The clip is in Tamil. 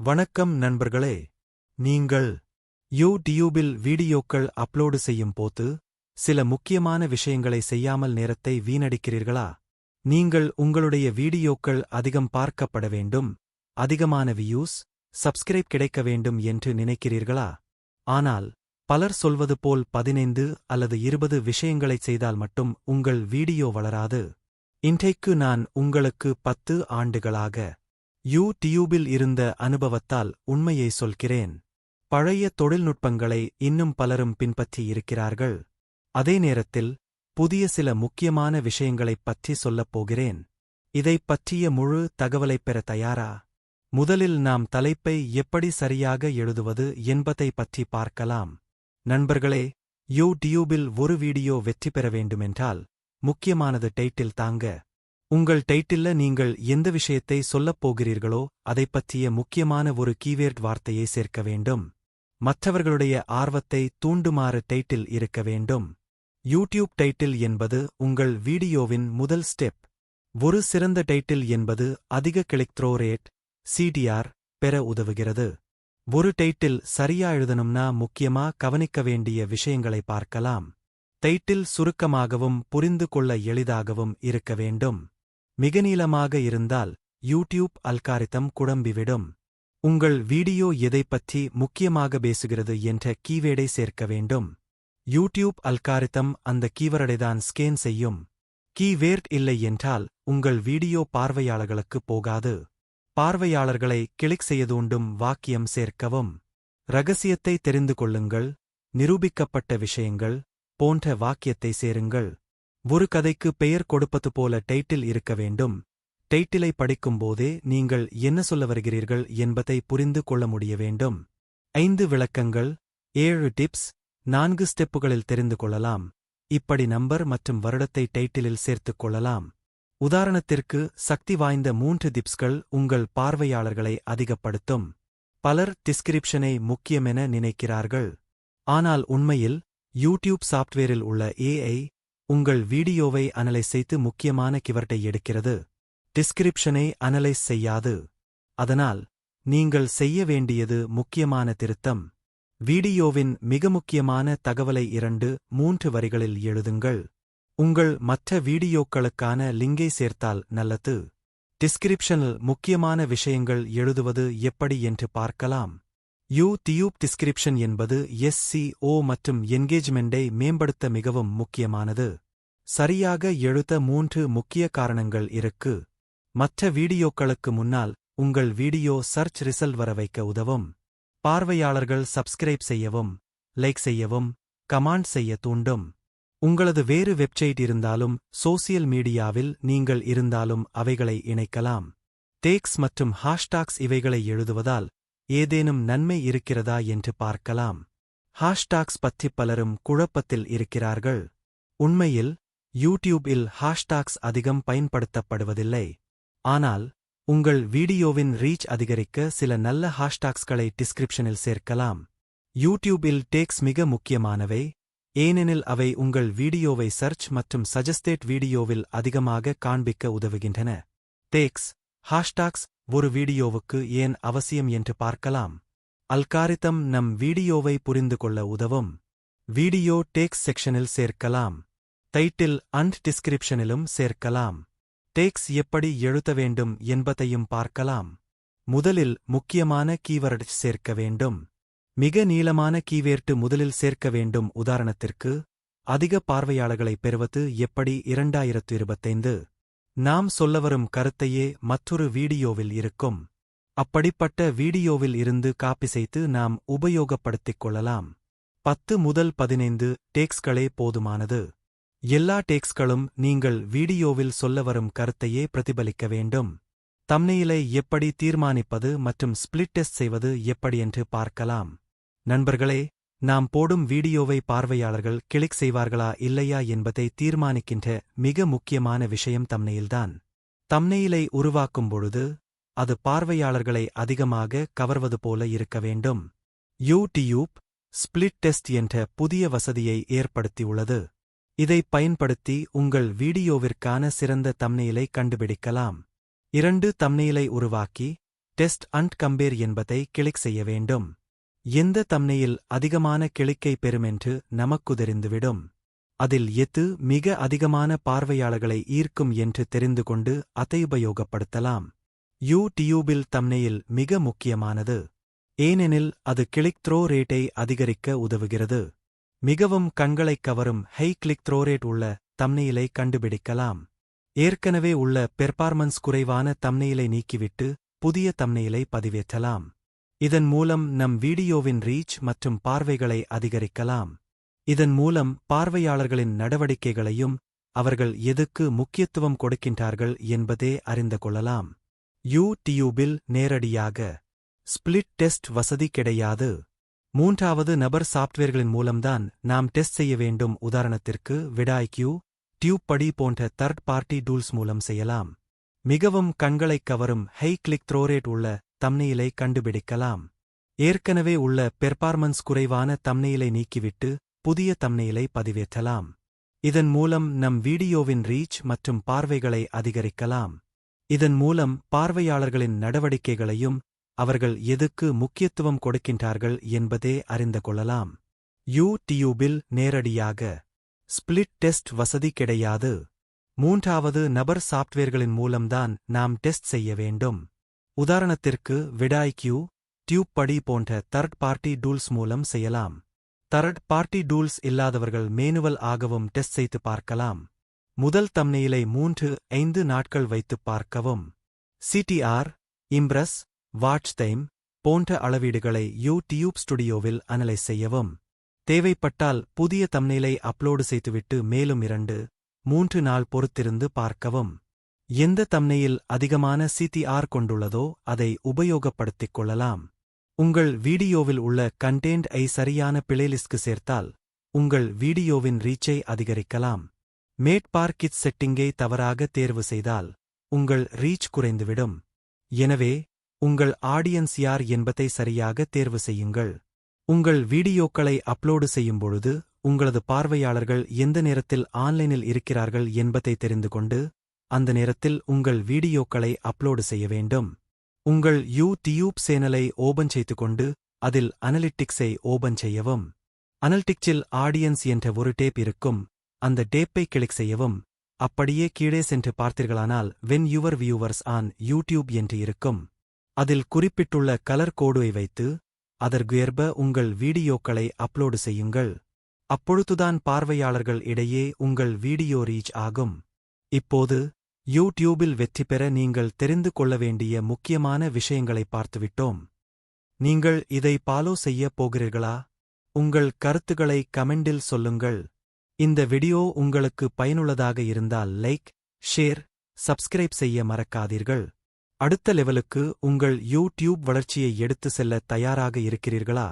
வணக்கம் நண்பர்களே. நீங்கள் யூடியூபில் வீடியோக்கள் அப்லோடு செய்யும் போது சில முக்கியமான விஷயங்களை செய்யாமல் நேரத்தை வீணடிக்கிறீர்களா? நீங்கள் உங்களுடைய வீடியோக்கள் அதிகம் பார்க்கப்பட வேண்டும் அதிகமான வியூஸ் சப்ஸ்கிரைப் கிடைக்க வேண்டும் என்று நினைக்கிறீர்களா? ஆனால் பலர் சொல்வது போல் பதினைந்து அல்லது இருபது விஷயங்களைச் செய்தால் மட்டும் உங்கள் வீடியோ வளராது. இன்றைக்கு நான் உங்களுக்கு பத்து ஆண்டுகளாக யூடியூபில் இருந்த அனுபவத்தால் உண்மையை சொல்கிறேன். பழைய தொழில்நுட்பங்களை இன்னும் பலரும் பின்பற்றி இருக்கிறார்கள். அதே நேரத்தில் புதிய சில முக்கியமான விஷயங்களைப் பற்றி சொல்லப் போகிறேன். இதைப் பற்றிய முழு தகவலைப் பெற தயாரா? முதலில் நாம் தலைப்பை எப்படி சரியாக எழுதுவது என்பதை பற்றி பார்க்கலாம். நண்பர்களே யூடியூபில் ஒரு வீடியோ வெற்றி பெற வேண்டுமென்றால் முக்கியமானது டைட்டில் தாங்க. உங்கள் டைட்டில்ல நீங்கள் எந்த விஷயத்தை சொல்லப் போகிறீர்களோ அதைப் பற்றிய முக்கியமான ஒரு கீவேர்ட் வார்த்தையை சேர்க்க வேண்டும். மற்றவர்களுடைய ஆர்வத்தை தூண்டுமாறு டைட்டில் இருக்க வேண்டும். யூடியூப் டைட்டில் என்பது உங்கள் வீடியோவின் முதல் ஸ்டெப். ஒரு சிறந்த டைட்டில் என்பது அதிக கிளிக் த்ரோ ரேட் சிடிஆர் பெற உதவுகிறது. ஒரு டைட்டில் சரியா எழுதணும்னா முக்கியமா கவனிக்க வேண்டிய விஷயங்களை பார்க்கலாம். டைட்டில் சுருக்கமாகவும் புரிந்து கொள்ள எளிதாகவும் இருக்க வேண்டும். மிக நீளமாக இருந்தால் யூடியூப் அல்காரித்தம் குழம்பிவிடும் உங்கள் வீடியோ எதைப்பற்றி முக்கியமாக பேசுகிறது என்ற கீவேடை சேர்க்க வேண்டும். யூடியூப் அல்காரித்தம் அந்த கீவரடைதான் ஸ்கேன் செய்யும். கீவேர்ட் இல்லை என்றால் உங்கள் வீடியோ பார்வையாளர்களுக்கு போகாது. பார்வையாளர்களை கிளிக் செய்யதூண்டும் வாக்கியம் சேர்க்கவும். ரகசியத்தை தெரிந்து கொள்ளுங்கள். நிரூபிக்கப்பட்ட விஷயங்கள் போன்ற வாக்கியத்தை சேருங்கள். ஒரு கதைக்கு பெயர் கொடுப்பது போல டைட்டில் இருக்க வேண்டும். டைட்டிலை படிக்கும்போதே நீங்கள் என்ன சொல்ல வருகிறீர்கள் என்பதை புரிந்து கொள்ள முடிய வேண்டும். ஐந்து விளக்கங்கள் ஏழு டிப்ஸ் நான்கு ஸ்டெப்புகளில் தெரிந்து கொள்ளலாம். இப்படி நம்பர் மற்றும் வருடத்தை டைட்டிலில் சேர்த்துக் கொள்ளலாம். உதாரணத்திற்கு சக்தி வாய்ந்த மூன்று டிப்ஸ்கள் உங்கள் பார்வையாளர்களை அதிகப்படுத்தும். பலர் டிஸ்கிரிப்ஷனை முக்கியமென நினைக்கிறார்கள். ஆனால் உண்மையில் யூடியூப் சாப்ட்வேரில் உள்ள ஏஐ உங்கள் வீடியோவை அனலைஸ் செய்து முக்கியமான கிவர்ட்டை எடுக்கிறது. டிஸ்கிரிப்ஷனை அனலைஸ் செய்யாது. அதனால் நீங்கள் செய்ய வேண்டியது முக்கியமான திருத்தம். வீடியோவின் மிக முக்கியமான தகவலை இரண்டு மூன்று வரிகளில் எழுதுங்கள். உங்கள் மற்ற வீடியோக்களுக்கான லிங்கை சேர்த்தால் நல்லது. டிஸ்கிரிப்ஷனில் முக்கியமான விஷயங்கள் எழுதுவது எப்படி என்று பார்க்கலாம். யூ தியூப் டிஸ்கிரிப்ஷன் என்பது எஸ்சிஓ மற்றும் என்கேஜ்மெண்டை மேம்படுத்த மிகவும் முக்கியமானது. சரியாக எழுத மூன்று முக்கிய காரணங்கள் இருக்கு. மற்ற வீடியோக்களுக்கு முன்னால் உங்கள் வீடியோ சர்ச் ரிசல்ட் வர வைக்க உதவும். பார்வையாளர்கள் சப்ஸ்கிரைப் செய்யவும் லைக் செய்யவும் கமாண்ட் செய்ய தூண்டும். உங்களது வேறு வெப்சைட் இருந்தாலும் சோசியல் மீடியாவில் நீங்கள் இருந்தாலும் அவைகளை இணைக்கலாம். டேக்ஸ் மற்றும் ஹாஷ்டாக்ஸ் இவைகளை எழுதுவதால் ஏதேனும் நன்மை இருக்கிறதா என்று பார்க்கலாம். ஹாஷ்டாக்ஸ் பற்றி பலரும் குழப்பத்தில் இருக்கிறார்கள். உண்மையில் யூடியூபில் ஹாஷ்டாக்ஸ் அதிகம் பயன்படுத்தப்படுவதில்லை. ஆனால் உங்கள் வீடியோவின் ரீச் அதிகரிக்க சில நல்ல ஹாஷ்டாக்ஸ்களை டிஸ்கிரிப்ஷனில் சேர்க்கலாம். யூடியூபில் டேக்ஸ் மிக முக்கியமானவை. ஏனெனில் அவை உங்கள் வீடியோவை சர்ச் மற்றும் சஜஸ்டேட் வீடியோவில் அதிகமாக காண்பிக்க உதவுகின்றன. டேக்ஸ் ஹாஷ்டாக்ஸ் ஒரு வீடியோவுக்கு ஏன் அவசியம் என்று பார்க்கலாம். அல்காரித்தம் நம் வீடியோவை புரிந்து கொள்ள உதவும். வீடியோ டேக்ஸ் செக்ஷனில் சேர்க்கலாம். டைட்டில் அண்ட் டிஸ்கிரிப்ஷனிலும் சேர்க்கலாம். டேக்ஸ் எப்படி எழுத வேண்டும் என்பதையும் பார்க்கலாம். முதலில் முக்கியமான கீவர்ட் சேர்க்க வேண்டும். மிக நீளமான கீவேர்ட்டு முதலில் சேர்க்க வேண்டும் உதாரணத்திற்கு. அதிக பார்வையாளர்களை பெறுவது எப்படி இரண்டாயிரத்து இருபத்தைந்து. நாம் சொல்லவரும் கருத்தையே மற்றொரு வீடியோவில் இருக்கும். அப்படிப்பட்ட வீடியோவில் இருந்து காப்பி செய்து நாம் உபயோகப்படுத்திக் கொள்ளலாம். பத்து முதல் பதினைந்து டேக்ஸ்களே போதுமானது. எல்லா டேக்ஸ்களும் நீங்கள் வீடியோவில் சொல்ல வரும் கருத்தையே பிரதிபலிக்க வேண்டும். தம்னையிலை எப்படி தீர்மானிப்பது மற்றும் ஸ்பிளிட் டெஸ்ட் செய்வது எப்படி என்று பார்க்கலாம். நண்பர்களே நாம் போடும் வீடியோவை பார்வையாளர்கள் கிளிக் செய்வார்களா இல்லையா என்பதை தீர்மானிக்கின்ற மிக முக்கியமான விஷயம் தம்னெயில்தான் தம்னெயிலை உருவாக்கும் பொழுது அது பார்வையாளர்களை அதிகமாக கவர்வது போல இருக்க வேண்டும். யூடியூப் ஸ்பிளிட் டெஸ்ட் என்ற புதிய வசதியை ஏற்படுத்தியுள்ளது. இதைப் பயன்படுத்தி உங்கள் வீடியோவிற்கான சிறந்த தம்னெயிலை கண்டுபிடிக்கலாம். இரண்டு தம்னெயிலை உருவாக்கி டெஸ்ட் அண்ட் கம்பேர் என்பதை கிளிக் செய்ய வேண்டும். எந்த தம்னையில் அதிகமான கிளிக்கை பெறுமென்று நமக்கு தெரிந்துவிடும் அதில் எத்து மிக அதிகமான பார்வையாளர்களை ஈர்க்கும் என்று தெரிந்து கொண்டு அதை உபயோகப்படுத்தலாம். யூடியூபில் தம்னையில் மிக முக்கியமானது. ஏனெனில் அது கிளிக் த்ரோ ரேட்டை அதிகரிக்க உதவுகிறது. மிகவும் கண்களைக் கவரும் ஹை கிளிக் த்ரோ ரேட் உள்ள தம்னையிலை கண்டுபிடிக்கலாம். ஏற்கனவே உள்ள பெர்ஃபார்மன்ஸ் குறைவான தம்னையிலை நீக்கிவிட்டு புதிய தம்னையிலை பதிவேற்றலாம். இதன் மூலம் நம் வீடியோவின் ரீச் மற்றும் பார்வைகளை அதிகரிக்கலாம். இதன் மூலம் பார்வையாளர்களின் நடவடிக்கைகளையும் அவர்கள் எதுக்கு முக்கியத்துவம் கொடுக்கின்றார்கள் என்பதே அறிந்து கொள்ளலாம். யூடியூபில் நேரடியாக ஸ்பிளிட் டெஸ்ட் வசதி கிடையாது. மூன்றாவது நபர் சாப்ட்வேர்களின் மூலம்தான் நாம் டெஸ்ட் செய்ய வேண்டும். உதாரணத்திற்கு விடாய்க்யூ டியூப் படி போன்ற தர்ட் பார்ட்டி டூல்ஸ் மூலம் செய்யலாம். மிகவும் கண்களைக் கவரும் ஹை கிளிக் த்ரோரேட் உள்ள தம்னையிலை கண்டுபிடிக்கலாம். ஏற்கனவே உள்ள பெர்ஃபார்மன்ஸ் குறைவான தம்னையிலை நீக்கிவிட்டு புதிய தம்னையிலை பதிவேற்றலாம். இதன் மூலம் நம் வீடியோவின் ரீச் மற்றும் பார்வைகளை அதிகரிக்கலாம். இதன் மூலம் பார்வையாளர்களின் நடவடிக்கைகளையும் அவர்கள் எதுக்கு முக்கியத்துவம் கொடுக்கின்றார்கள் என்பதே அறிந்து கொள்ளலாம். யூடியூபில் நேரடியாக ஸ்பிளிட் டெஸ்ட் வசதி கிடையாது. மூன்றாவது நபர் சாப்ட்வேர்களின் மூலம்தான் நாம் டெஸ்ட் செய்ய வேண்டும். உதாரணத்திற்கு விடாய்க்யூ டியூப் படி போன்ற தர்ட் பார்ட்டி டூல்ஸ் மூலம் செய்யலாம். தர்ட் பார்ட்டி டூல்ஸ் இல்லாதவர்கள் மேனுவல் ஆகவும் டெஸ்ட் செய்து பார்க்கலாம். முதல் தம்னையிலை மூன்று ஐந்து நாட்கள் வைத்துப் பார்க்கவும். சிடிஆர் இம்ப்ரஸ் வாட்ச் டைம் போன்ற அளவீடுகளை யூ டியூப் ஸ்டுடியோவில் அனலைஸ் செய்யவும். தேவைப்பட்டால் புதிய தம்னையிலை அப்லோடு செய்துவிட்டு மேலும் இரண்டு மூன்று நாள் பொறுத்திருந்து பார்க்கவும். எந்த தம்னையில் அதிகமான சிடிஆர் கொண்டுள்ளதோ அதை உபயோகப்படுத்திக் கொள்ளலாம். உங்கள் வீடியோவில் உள்ள கண்டென்ட் ஐ சரியான பிளேலிஸ்ட்க்கு சேர்த்தால் உங்கள் வீடியோவின் ரீச்சை அதிகரிக்கலாம். மேட்பார்க்கிட் செட்டிங்கை தவறாக தேர்வு செய்தால் உங்கள் ரீச் குறைந்துவிடும். எனவே உங்கள் ஆடியன்ஸ் யார் என்பதை சரியாக தேர்வு செய்யுங்கள். உங்கள் வீடியோக்களை அப்லோடு செய்யும்பொழுது உங்களது பார்வையாளர்கள் எந்த நேரத்தில் ஆன்லைனில் இருக்கிறார்கள் என்பதை தெரிந்து கொண்டு அந்த நேரத்தில் உங்கள் வீடியோக்களை அப்லோடு செய்ய வேண்டும். உங்கள் யூடியூப் சேனலை ஓபன் செய்து கொண்டு அதில் அனலிட்டிக்ஸை ஓபன் செய்யவும். அனலிட்டிக்ஸில் ஆடியன்ஸ் என்ற ஒரு டேப் இருக்கும். அந்த டேப்பை கிளிக் செய்யவும். அப்படியே கீழே சென்று பார்த்தீர்களானால் when your viewers on YouTube என்று இருக்கும். அதில் குறிப்பிட்டுள்ள கலர் கோடுவை வைத்து அதற்கேற்ப உங்கள் வீடியோக்களை அப்லோடு செய்யுங்கள். அப்பொழுதுதான் பார்வையாளர்கள் இடையே உங்கள் வீடியோ ரீச் ஆகும். இப்போது யூடியூபில் வெற்றி பெற நீங்கள் தெரிந்து கொள்ள வேண்டிய முக்கியமான விஷயங்களை பார்த்துவிட்டோம். நீங்கள் இதை பாலோ செய்ய போகிறீர்களா? உங்கள் கருத்துக்களை கமெண்டில் சொல்லுங்கள். இந்த வீடியோ உங்களுக்கு பயனுள்ளதாக இருந்தால் லைக் ஷேர் சப்ஸ்கிரைப் செய்ய மறக்காதீர்கள். அடுத்த லெவலுக்கு உங்கள் யூடியூப் வளர்ச்சியை எடுத்து செல்ல தயாராக இருக்கிறீர்களா?